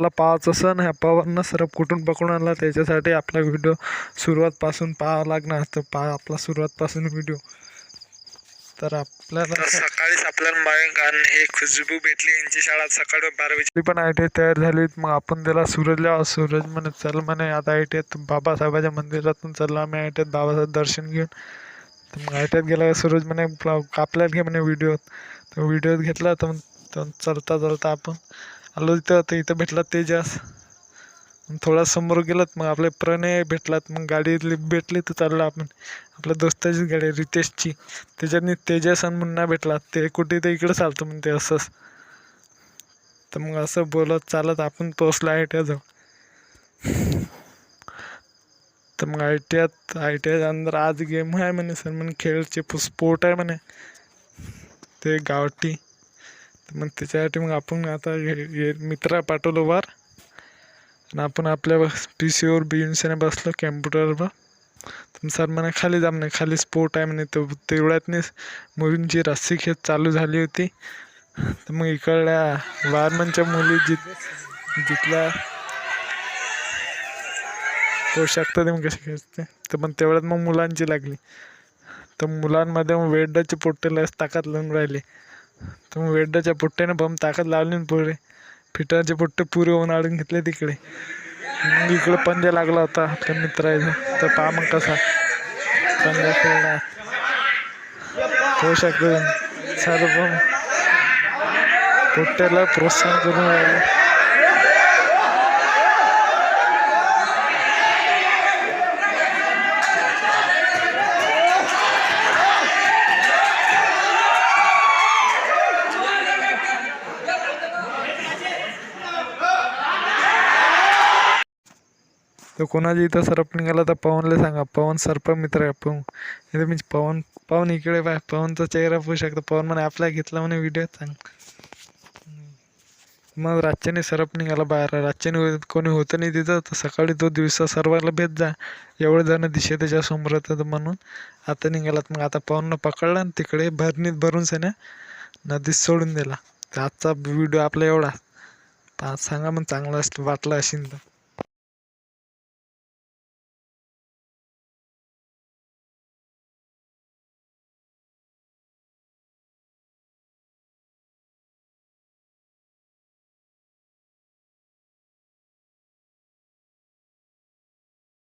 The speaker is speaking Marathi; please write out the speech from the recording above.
आपला पाहायचं सण ह्या पवननं सरप कुठून पकडून आणला? त्याच्यासाठी आपला व्हिडिओ सुरुवातपासून पाहावा लागणार. तर पहा आपला सुरुवातपासून व्हिडिओ तर आपल्याला सकाळीच आपल्याला मयंक आणि हे खुशबू भेटली. यांची शाळा सकाळी बारावीची पण आय टी तयार झाली. मग आपण त्याला सूरजला सूरज म्हणे चल म्हणे आता आय टी बाबासाहेबाच्या मंदिरातून चाललो आम्ही आय टी आयत बाबासाहेब दर्शन घेऊन. तर मग आय टी गेला सूरज म्हणे "आपला- आपल्याला घे म्हणे व्हिडिओ तर व्हिडिओ घेतला. तर चलता चलता आपण आलो इथं तर इथं भेटला तेजस. थोडा समोर गेलात मग आपले प्रणय भेटलात मग गाडी भेटली तर चाललं आपण. आपल्या दोस्ताचीच गाडी रितेशची. त्याच्यातनी तेजस आणि मुन्ना भेटला ते कुठे ते इकडं चालतं म्हणते असंच. तर मग असं बोलत चालत आपण पोचलो आय टी आयजवळ तर मग आय टी आयत आय टी आय अंदर आज गेम आहे म्हणे सर म्हणे खेळचे स्पोर्ट आहे म्हणे. ते गावठी. मग त्याच्यासाठी मग आपण आता हे- मित्रा मित्र पाठवलो वार. आणि आपण आपल्या पी सीवर सीने बसलो कॅम्प्युटरवर. तर सर म्हणे खाली जा म्हणे खाली स्पोर्ट आहे म्हणे. तर तेवढ्यातनीच मुलींची रस्सी खेच चालू झाली होती. तर मग इकडल्या वारमनच्या मुली जित जिथल्या पोहू शकतात ते मग कसे खेळते तर मग तेवढ्यात मग मुलांची लागली. तर मुलांमध्ये मग वेड्याचे पोट्टेला ताकद लावून राहिले. तर मग वेड्डाच्या पुट्ट्यानं बम ताकद लावली ना पुरे फिटरचे पुट्टे पुरे होऊन आडून घेतले तिकडे. मग इकडे पंजा लागला होता. आपल्या मित्राचा. तर पहा मग कसा. पंजा खेळला. होऊ शकतो सर्व पुट्ट्याला प्रोत्साहन करून राहिले. तर कोणाच्या इथं सरप निघाला तर पवनला सांगा. पवन सर्प मित्र आहे पवन इथं मी पवन पवन इकडे पाय. पवनचा चेहरा पाहू शकतो. पवन म्हणे आपला घेतला म्हणे व्हिडिओ सांग. मग रातच्याने सरप निघाला बाहेर. रातच्याने हो, कोणी होतं नाही तिथं. तर सकाळी तो दिवसा सर्वाला भेट जा एवढे जण दिशे त्याच्यासमोर होतं म्हणून. आता निघालात. मग आता पवननं पकडला आणि तिकडे भरणीत भरून सण्या नदीत सोडून दिला. तर आजचा व्हिडिओ आपला एवढा. पा सांगा मग चांगला वाटला असेल तर.